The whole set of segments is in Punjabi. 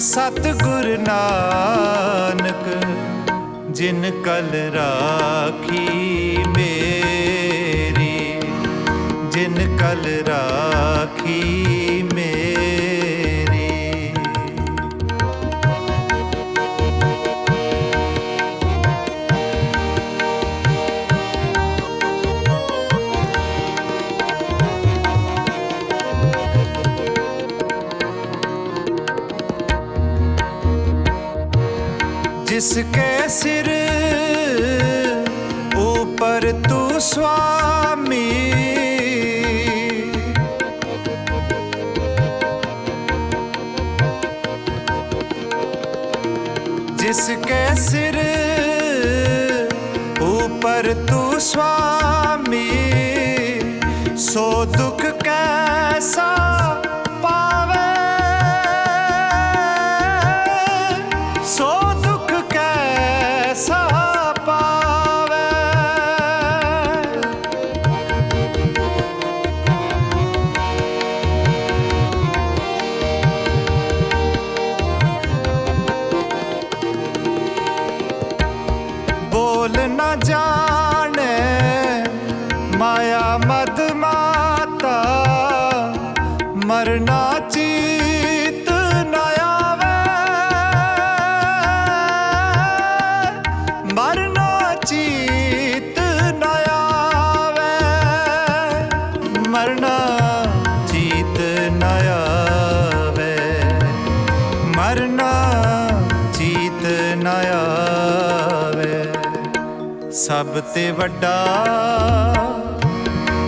ਸਤਿਗੁਰ ਨਾਨਕ ਜਿਨ ਕਲ ਰਾਖੀ ਮੇਰੀ ਜਿਨ ਕਲ ਰਾਖੀ जिसके सिर ऊपर तू स्वामी जिसके सिर ऊपर तू स्वामी सो दुख कैसा ਕੋਲ ਨਾ ਜਾ। ਸਭ ਤੇ ਵੱਡਾ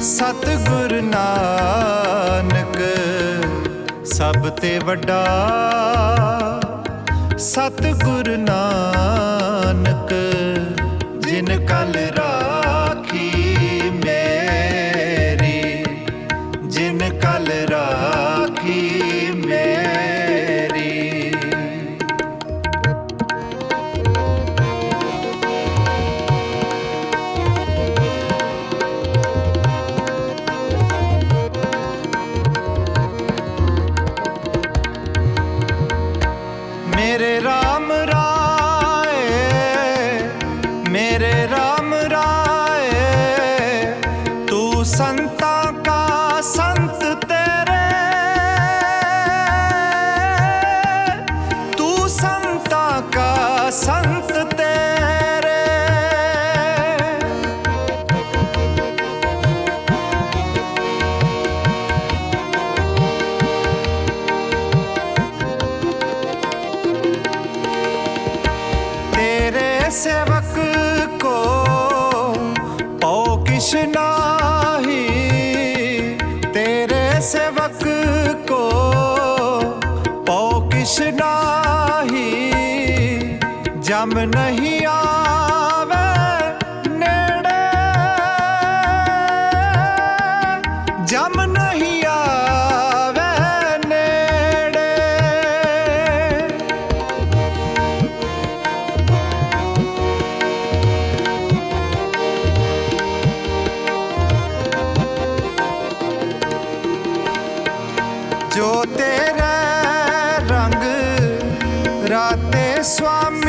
ਸਤਿਗੁਰ ਨਾਨਕ ਸਭ ਤੇ ਵੱਡਾ ਸਤਿਗੁਰ ਨਾਨਕ ਜਿਨ ਕਲ ਰਾ ਗਮ ਨਹੀਂ ਆਵੇ ਨੇੜੇ। ਜਮ ਨਹੀਂ ਆਵੇ ਨੇੜੇ। ਜੋ ਤੇਰਾ ਰੰਗ ਰਾਤੇ ਸਵਾਮੀ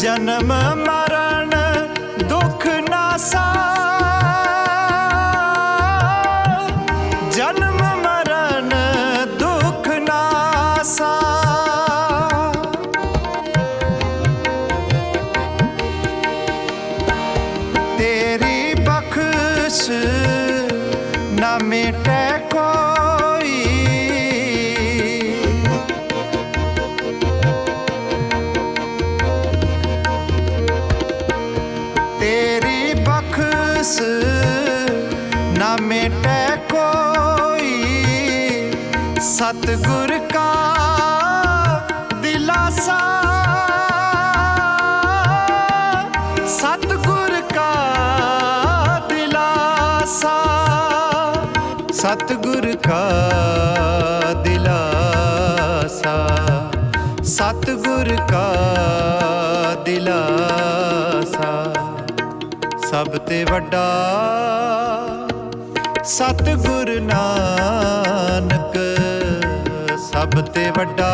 ਜਨਮ ਮਰਨ ਦੁੱਖ ਨਾ ਸਾ। ਜਨਮ ਮਰਨ ਦੁੱਖ ਨਾ ਸਾ। ਤੇਰੀ ਬਖਸ਼ ਨਾ ਮਿਟੇ ਤਿਸ ਨਾ ਮੇਟੈ ਕੋਈ? ਸਤਗੁਰ ਕਾ ਦਿਲਾਸਾ। ਸਤਗੁਰ ਕਾ ਦਿਲਾਸਾ। ਸਤਗੁਰ ਕਾ ਦਿਲਾਸਾ। ਸਤਗੁਰ ਕਾ ਦਿਲਾਸਾ। ਸਭ ਤੇ ਵੱਡਾ ਸਤਿਗੁਰ ਨਾਨਕ ਸਭ ਤੇ ਵੱਡਾ